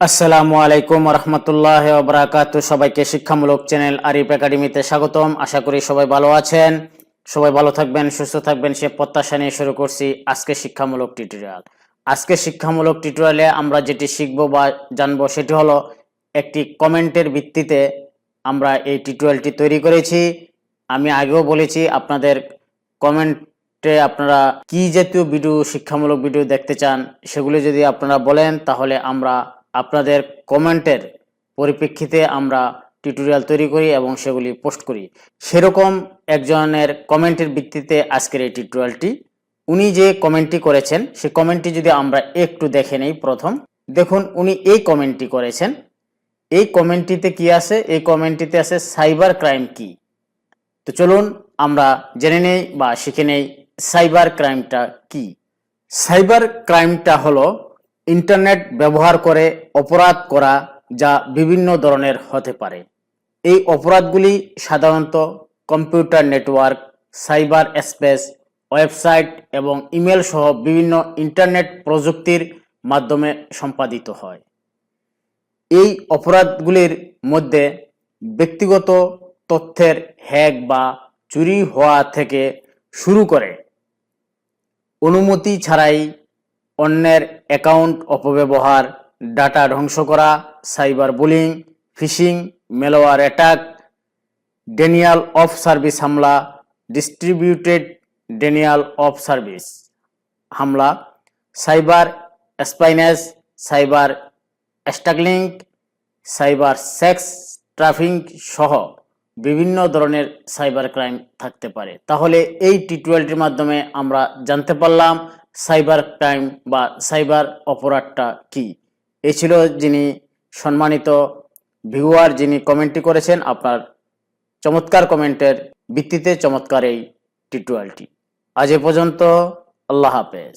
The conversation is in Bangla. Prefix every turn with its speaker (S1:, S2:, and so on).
S1: আসসালামু আলাইকুম রহমতুল্লাহ বরাকাত সবাইকে শিক্ষামূলক চ্যানেল আরিফ একাডেমিতে স্বাগতম। আশা করি সবাই ভালো আছেন। সবাই ভালো থাকবেন, সুস্থ থাকবেন, সে প্রত্যাশা নিয়ে শুরু করছি আজকে শিক্ষামূলক টিউটোরিয়াল। আজকে শিক্ষামূলক টিউটোরিয়ালে আমরা যেটি শিখব বা জানব সেটি হলো একটি কমেন্টের ভিত্তিতে আমরা এই টিউটোরিয়ালটি তৈরি করেছি। আমি আগেও বলেছি আপনাদের কমেন্টে আপনারা কি জাতীয় ভিডিও, শিক্ষামূলক ভিডিও দেখতে চান সেগুলি যদি আপনারা বলেন তাহলে আমরা আপনাদের কমেন্টের পরিপ্রেক্ষিতে আমরা টিউটোরিয়াল তৈরি করি এবং সেগুলি পোস্ট করি। সেরকম একজনের কমেন্টের ভিত্তিতে আজকের এই টিউটোরিয়ালটি। উনি যে কমেন্টটি করেছেন সেই কমেন্টটি যদি আমরা একটু দেখে নেই প্রথম, দেখুন উনি এই কমেন্টটি করেছেন। এই কমেন্টটিতে কি আছে? এই কমেন্টটিতে আছে সাইবার ক্রাইম কি? তো চলুন আমরা জেনে নেই বা শিখে নেই সাইবার ক্রাইমটা কি। সাইবার ক্রাইমটা হলো ইন্টারনেট ব্যবহার করে অপরাধ করা যা বিভিন্ন ধরনের হতে পারে। এই অপরাধগুলি সাধারণত computer network, cyber space, website এবং ইমেল সহ বিভিন্ন ইন্টারনেট প্রযুক্তির মাধ্যমে সম্পাদিত হয়। এই অপরাধগুলির মধ্যে ব্যক্তিগত তথ্যের হ্যাক বা চুরি হওয়া থেকে শুরু করে অনুমতি ছাড়াই অন্যের অ্যাকাউন্ট অপব্যবহার, ডাটা ধ্বংস করা, cyber bullying, phishing, malware attack, denial of service হামলা, ডিস্ট্রিবিউটেড ডেনিয়াল অফ সার্ভিস হামলা, cyber স্পাইনেস, cyber stalking cyber sex trafficking সহ বিভিন্ন ধরনের সাইবার ক্রাইম থাকতে পারে। তাহলে এই টি টিউটোরিয়ালটির মাধ্যমে আমরা জানতে পারলাম সাইবার ক্রাইম বা সাইবার অপরাধটা কি? এ ছিল যিনি সম্মানিত ভিউয়ার যিনি কমেন্টটি করেছেন আপনার চমৎকার কমেন্টের ভিত্তিতে চমৎকার এই টিউটোরিয়ালটি। আজ এ পর্যন্ত আল্লাহ হাফেজ।